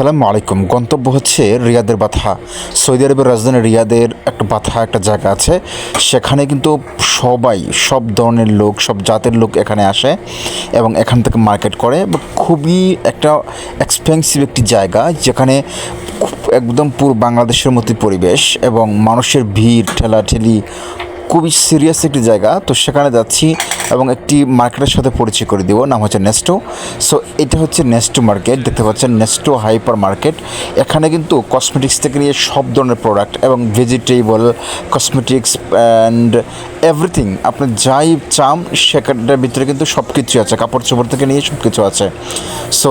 আসসালামু আলাইকুম। গন্তব্য হচ্ছে রিয়াদের বাথা। সৌদি আরবের রাজধানী রিয়াদের একটা বাথা, একটা জায়গা আছে। সেখানে কিন্তু সবাই, সব ধরনের লোক, সব জাতের লোক এখানে আসে এবং এখান থেকে মার্কেট করে। খুবই একটা এক্সপেন্সিভ একটি জায়গা, যেখানে একদম পুরো বাংলাদেশের মতো পরিবেশ এবং মানুষের ভিড়, ঠেলাঠেলি খুবই সিরিয়াস একটি জায়গা। তো সেখানে যাচ্ছি এবং একটি মার্কেটের সাথে পরিচয় করে দিব। নাম হচ্ছে নেস্টো সো এটা হচ্ছে নেস্টো মার্কেট দেখতে পাচ্ছেন নেস্টো হাইপার মার্কেট এখানে কিন্তু কসমেটিক্স থেকে নিয়ে সব ধরনের প্রোডাক্ট এবং ভেজিটেবল কসমেটিক্স অ্যান্ড এভরিথিং আপনি যাই চান, সেখানটার ভিতরে কিন্তু সব কিছু আছে। কাপড় চোপড় থেকে নিয়ে সব কিছু আছে। সো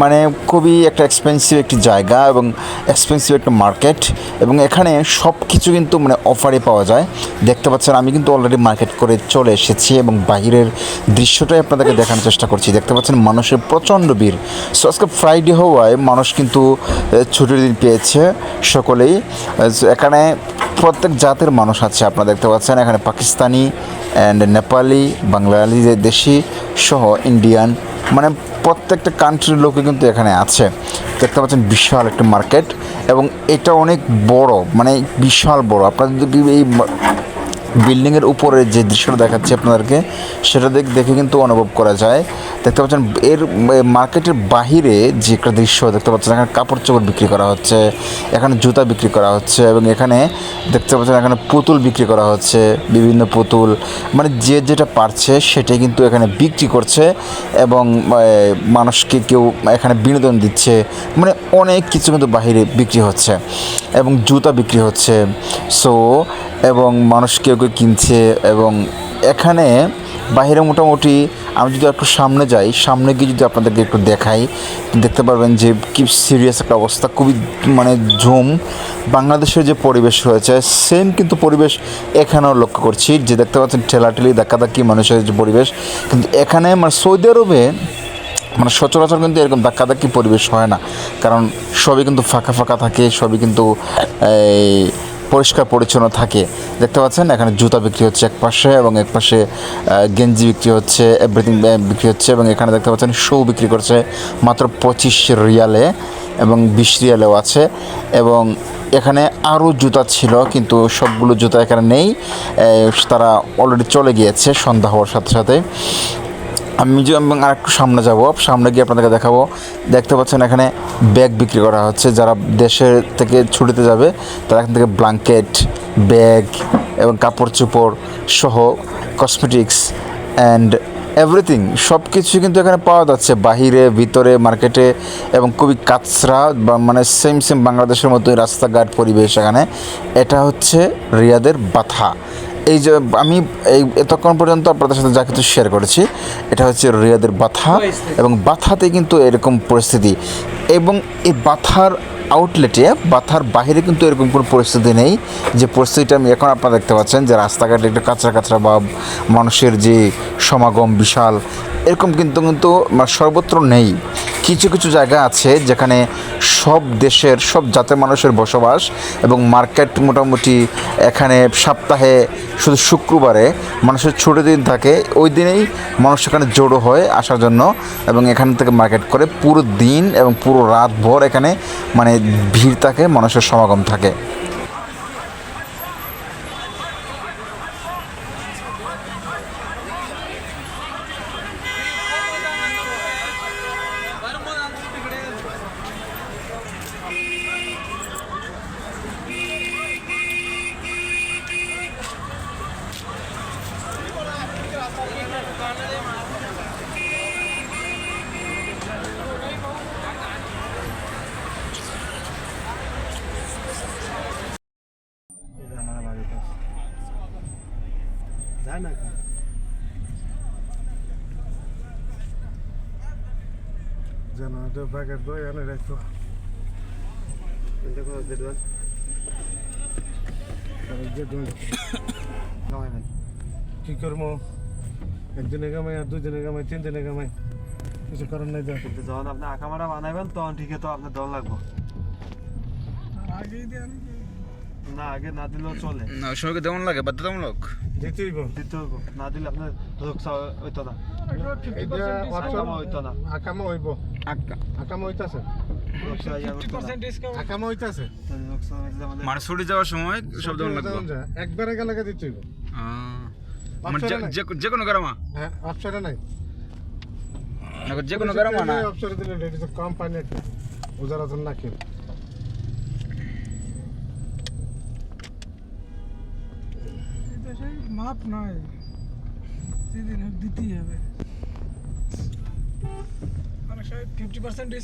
মানে খুবই একটা এক্সপেন্সিভ একটি জায়গা এবং এক্সপেন্সিভ একটা মার্কেট এবং এখানে সব কিছু কিন্তু মানে অফারে পাওয়া যায়। দেখতে পাচ্ছেন, আমি কিন্তু অলরেডি মার্কেট করে চলে এসেছি এবং বাইরের দৃশ্যটাই আপনাদেরকে দেখানোর চেষ্টা করছি। দেখতে পাচ্ছেন, মানুষের প্রচণ্ড ভিড়। সো আজকে ফ্রাইডে হওয়ায় মানুষ কিন্তু ছুটির দিন পেয়েছে সকলেই। এখানে প্রত্যেক জাতের মানুষ আছে, আপনারা দেখতে পাচ্ছেন। এখানে পাকিস্তানি অ্যান্ড নেপালি, বাংলাদেশি দেশি সহ ইন্ডিয়ান মানে প্রত্যেকটা কান্ট্রির লোকই কিন্তু এখানে আছে। দেখতে পাচ্ছেন বিশাল একটা মার্কেট এবং এটা অনেক বড় মানে বিশাল বড়। আপনারা যদি এই বিল্ডিংয়ের উপরে যে দৃশ্যটা দেখাচ্ছি আপনাদেরকে, সেটা দেখ দেখে কিন্তু অনুভব করা যায়। দেখতে পাচ্ছেন, এর মার্কেটের বাহিরে যে একটা দৃশ্য দেখতে পাচ্ছেন, এখানে কাপড় চোপড় বিক্রি করা হচ্ছে, এখানে জুতা বিক্রি করা হচ্ছে এবং এখানে দেখতে পাচ্ছেন, এখানে পুতুল বিক্রি করা হচ্ছে, বিভিন্ন পুতুল। মানে যে যেটা পারছে সেটাই কিন্তু এখানে বিক্রি করছে এবং মানুষকে কেউ এখানে বিনোদন দিচ্ছে। মানে অনেক কিছু কিন্তু বাহিরে বিক্রি হচ্ছে এবং জুতা বিক্রি হচ্ছে। সো, এবং মানুষ কেউ কেউ কিনছে এবং এখানে বাইরে মোটামুটি আমি যদি একটু সামনে যাই, সামনে গিয়ে যদি আপনাদেরকে একটু দেখাই, দেখতে পারবেন যে কি সিরিয়াস একটা অবস্থা, খুবই মানে ঝুম। বাংলাদেশের যে পরিবেশ হয়েছে সেম কিন্তু পরিবেশ এখানেও লক্ষ্য করছি, যে দেখতে পাচ্ছেন ঠেলাঠেলি, ধাক্কাধাক্কি মানুষের যে পরিবেশ। কিন্তু এখানে মানে সৌদি আরবে মানে সচরাচর কিন্তু এরকম ধাক্কাধাক্কি পরিবেশ হয় না। কারণ সবই কিন্তু ফাঁকা ফাঁকা থাকে, সবই কিন্তু, এই পরিষ্কার পরিচ্ছন্ন থাকে। দেখতে পাচ্ছেন, এখানে জুতা বিক্রি হচ্ছে এক পাশে এবং এক পাশে গেঞ্জি বিক্রি হচ্ছে এভরিথিং বিক্রি হচ্ছে এবং এখানে দেখতে পাচ্ছেন শো বিক্রি করছে মাত্র পঁচিশ রিয়ালে এবং বিশ রিয়ালেও আছে এবং এখানে আরও জুতা ছিল কিন্তু সবগুলো জুতা এখানে নেই। তারা অলরেডি চলে গিয়েছে, সন্ধ্যা হওয়ার সাথে সাথে। আমি যে এবং আর একটু সামনে যাব। সামনে গিয়ে আপনাদেরকে দেখাবো। দেখতে পাচ্ছেন এখানে ব্যাগ বিক্রি করা হচ্ছে। যারা দেশের থেকে ছুটিতে যাবে, তারা এখান থেকে ব্ল্যাঙ্কেট ব্যাগ এবং কাপড় চোপড় সহ কসমেটিক্স অ্যান্ড এভরিথিং সব কিছু কিন্তু এখানে পাওয়া যাচ্ছে। বাহিরে, ভিতরে মার্কেটে এবং খুবই কাছরা বা মানে সেম সেম বাংলাদেশের মতোই রাস্তাঘাট পরিবেশ এখানে। এটা হচ্ছে রিয়াদের বাথা এই যে আমি এই এতক্ষণ পর্যন্ত আপনাদের সাথে যা কিছু শেয়ার করেছি এটা হচ্ছে রিয়াদের বাথা এবং বাথাতে কিন্তু এরকম পরিস্থিতি। এবং এই বাথার আউটলেটে বাথার বাইরে কিন্তু এরকম কোনো পরিস্থিতি নেই। যে পরিস্থিতিটা আমি এখন আপনারা দেখতে পাচ্ছেন যে রাস্তাঘাটে একটু কাঁচরা কাঁচরা বা মানুষের যে সমাগম বিশাল, এরকম কিন্তু কিন্তু মানে সর্বত্র নেই। কিছু কিছু জায়গা আছে যেখানে সব দেশের, সব জাতের মানুষের বসবাস এবং মার্কেট মোটামুটি এখানে সপ্তাহে শুধু শুক্রবারে মানুষের ছুটি দিন থাকে। ওই দিনেই মানুষ এখানে জড়ো হয় আসার জন্য এবং এখান থেকে মার্কেট করে পুরো দিন এবং পুরো রাত ভর এখানে মানে ভিড় থাকে মানুষের সমাগম থাকে। জেনারেটর প্যাকেট তো এনে রাখতো দেখো জেডওয়াল কি করব একদিনে কামাই আর দুজনে কামাই তিন দিনে কামাই কিছু করার নাই যা কিন্তু যখন আপনি আঁকামারা বানাবেন তখন ঠিকই তো আপনার দল লাগবে না আগে না দিলেও চলে। না লাগে বাধ্যতামূলক দিতেই দিতে হবে না দিলে আপনার হইতো না। এটা আকামা হইতো না। আকামা হইব। আকামা হইতাছে। ফিফটি আকামা হইতাছে। মানে ছুটি যাওয়ার সময় সব দেওয়া লাগবে। একবারে গেলে দিতে হইব। মানে যে- নাই। যে- যে কোনো গ্রামা? হ্যাঁ অপশনে নাই। যে কোনো গ্রামা না। অপশনে দিলে কম পানি মাপ নয় সেদিন দিতেই হবে। মানে ফিফটি পার্সেন্ট